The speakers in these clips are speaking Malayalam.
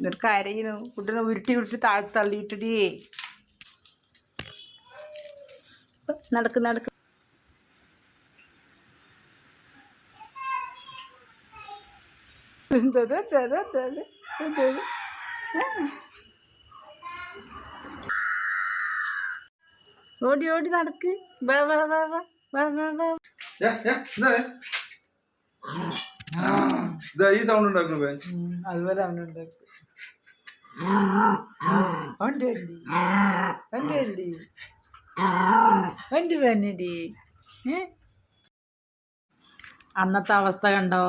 എന്നിട്ട് കരയുന്നു കുട്ടീനെ ഉരുട്ടി ഉരുട്ടി താഴെ തള്ളിയിട്ടടി. നടക്ക് നടക്ക്. ഓടി ഓടി നടക്ക്. വാ വാ വാ വാ വാ വാ വാ? ഈ സൗണ്ട് ഉണ്ടാക്കുന്നു പേ അതുപോലെ അവനുണ്ടാക്കി ഉണ്ട് ഉണ്ട് ഉണ്ട് ഉണ്ട് വന്നിടി അന്നത്തെ അവസ്ഥ കണ്ടോ?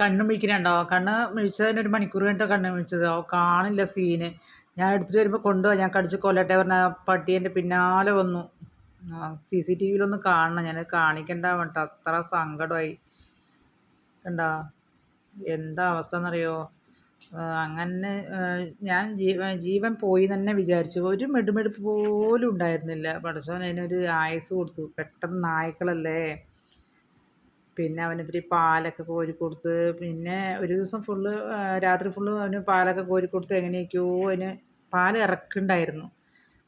കണ്ണ് മിഴിക്കണുണ്ടോ കണ്ണ് മിഴിച്ചതിന് ഒരു മണിക്കൂർ കഴിഞ്ഞിട്ടോ കണ്ണ് മിഴിച്ചത്. കാണില്ല സീന് ഞാൻ എടുത്തിട്ട് വരുമ്പോൾ കൊണ്ടുപോകാം ഞാൻ കടിച്ച് കൊല്ലട്ടെ പറഞ്ഞ പട്ടി എന്റെ പിന്നാലെ വന്നു. സി സി ടി വിയിലൊന്ന് കാണണം. ഞാൻ കാണിക്കണ്ട വേണ്ട അത്ര സങ്കടമായി. കണ്ടോ എന്താ അവസ്ഥ എന്നറിയോ അങ്ങനെ ഞാൻ ജീവൻ ജീവൻ പോയി തന്നെ വിചാരിച്ചു. ഒരു മെടുമെടുപ്പ് പോലും ഉണ്ടായിരുന്നില്ല. പടച്ചോൻ അതിനൊരു ആയുസ് കൊടുത്തു. പെട്ടെന്ന് നായ്ക്കളല്ലേ? പിന്നെ അവന് ഇത്തിരി പാലൊക്കെ കോരി കൊടുത്ത് പിന്നെ ഒരു ദിവസം ഫുള്ള് രാത്രി ഫുള്ള് അവന് പാലൊക്കെ കോരി കൊടുത്ത് എങ്ങനെയൊക്കെയോ അതിന് പാൽ ഇറക്കുണ്ടായിരുന്നു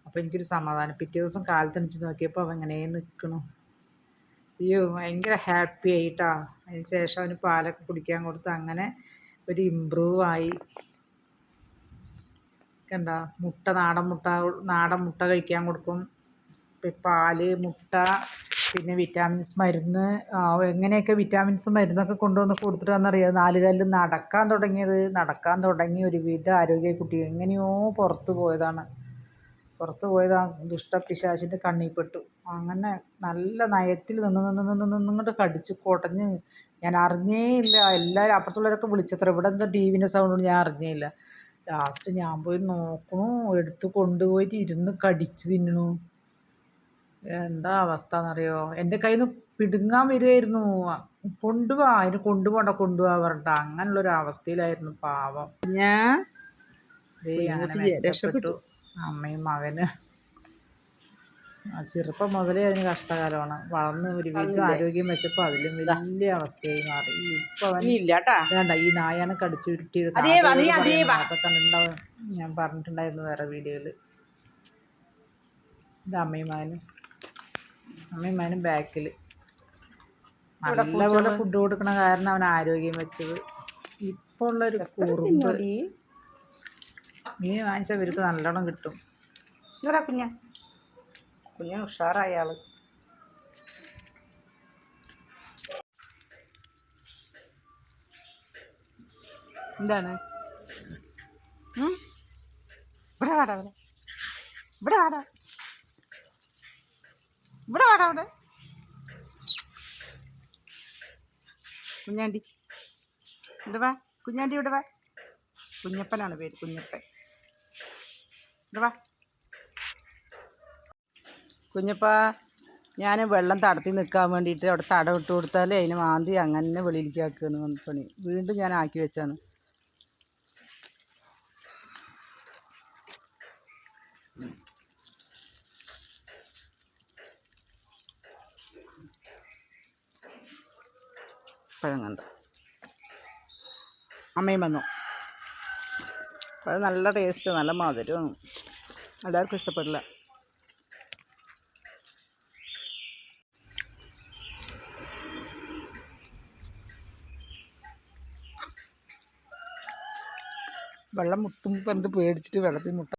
അപ്പോൾ എനിക്കൊരു സമാധാനം. പിറ്റേ ദിവസം കാലത്തണിച്ച് നോക്കിയപ്പോൾ അവൻ ഇങ്ങനെ നിൽക്കണു അയ്യോ ഭയങ്കര ഹാപ്പി ആയിട്ടാ. അതിന് ശേഷം അവന് പാലൊക്കെ കുടിക്കാൻ കൊടുത്ത് അങ്ങനെ ഒരു ഇമ്പ്രൂവ് ആയി. കണ്ട മുട്ട നാടൻ മുട്ട നാടൻ മുട്ട കഴിക്കാൻ കൊടുക്കും. പാൽ മുട്ട പിന്നെ വിറ്റാമിൻസ് മരുന്ന് എങ്ങനെയൊക്കെ വിറ്റാമിൻസ് മരുന്നൊക്കെ കൊണ്ടുവന്ന് കൊടുത്തിട്ടാണെന്നറിയാം? നാലുകാലിൽ നടക്കാൻ തുടങ്ങിയത്. നടക്കാൻ തുടങ്ങി ഒരുവിധ ആരോഗ്യ കുട്ടി എങ്ങനെയോ പുറത്തു പോയതാണ്. പുറത്ത് പോയത് ആ ദുഷ്ടപിശാചിന്റെ കണ്ണിൽപ്പെട്ടു അങ്ങനെ നല്ല നയത്തിൽ നിന്ന് നിന്ന് നിന്ന് നിന്നിങ്ങോട്ട് കടിച്ച് കുടഞ്ഞ് ഞാൻ അറിഞ്ഞേ ഇല്ല എല്ലാവരും അപ്പുറത്തുള്ളവരൊക്കെ വിളിച്ചത്ര. ഇവിടെ എന്താ ടി വിന്റെ സൗണ്ട് ഞാൻ അറിഞ്ഞേ ഇല്ല ലാസ്റ്റ് ഞാൻ പോയി നോക്കണു. എടുത്ത് കൊണ്ടുപോയിട്ട് ഇരുന്ന് കടിച്ച് തിന്നണു. എന്താ അവസ്ഥ എന്നറിയോ എന്റെ കയ്യിൽ നിന്ന് പിടുങ്ങാൻ വരികയായിരുന്നു. കൊണ്ടുപോവാ അതിന് കൊണ്ടുപോകണ്ട കൊണ്ടുപോവാ പറഞ്ഞിട്ട്. അങ്ങനെയുള്ളൊരു അവസ്ഥയിലായിരുന്നു പാവം. ഞാൻ രക്ഷപ്പെട്ടു. അമ്മയും മകന്. ചെറുപ്പം മുതലേ അതിന് കഷ്ടകാലമാണ്. വളർന്ന് ഒരു വീട്ടിൽ ആരോഗ്യം വെച്ചപ്പോൾ അതിലും വലിയ അവസ്ഥയായി മാറി. ഇപ്പൊ വേണ്ട ഈ നായാണ് കടിച്ചു ഉരുട്ടിയത്. കണ്ടിട്ടുണ്ടാവും ഞാൻ പറഞ്ഞിട്ടുണ്ടായിരുന്നു വേറെ വീടുകളിൽ ഇത് അമ്മയും മകനും. അമ്മയും മകനും ബാക്കിൽ നല്ലപോലെ ഫുഡ് കൊടുക്കണ കാരണം അവൻ ആരോഗ്യം വെച്ചത്. ഇപ്പോൾ ഉള്ളൊരു കുറുമ്പ്. മീൻ വാങ്ങിച്ച ഇവർക്ക് നല്ലോണം കിട്ടും. എന്താ കുഞ്ഞ. കുഞ്ഞ ഉഷാറായ ആൾ. എന്താണ്? ഇവിടെ വാടാ ഇവിടെ ഇവിടെ വാടാ. ഇവിടെ വാടാ ഇവിടെ കുഞ്ഞാണ്ടി. ഇവിടെ വാ. കുഞ്ഞാണ്ടി ഇവിടെ വാ. കുഞ്ഞപ്പനാണ് പേര് കുഞ്ഞപ്പൻ. വാ. കുഞ്ഞപ്പ ഞാൻ വെള്ളം തടത്തി നിൽക്കാൻ വേണ്ടിയിട്ട് അവിടെ തട വിട്ട് കൊടുത്താൽ അതിന് മാന്തി അങ്ങനെ വെളിയിലേക്ക് ആക്കുകയാണ് പണി. വീണ്ടും ഞാൻ ആക്കി വെച്ചാണ്. പഴങ്ങണ്ട അമ്മയും വന്നു. അത് നല്ല ടേസ്റ്റ് നല്ല മധുരവും എല്ലാവർക്കും ഇഷ്ടപ്പെടില്ല. വെള്ളം മുട്ടും പറഞ്ഞിട്ട് പേടിച്ചിട്ട് വെള്ളത്തിൽ മുട്ട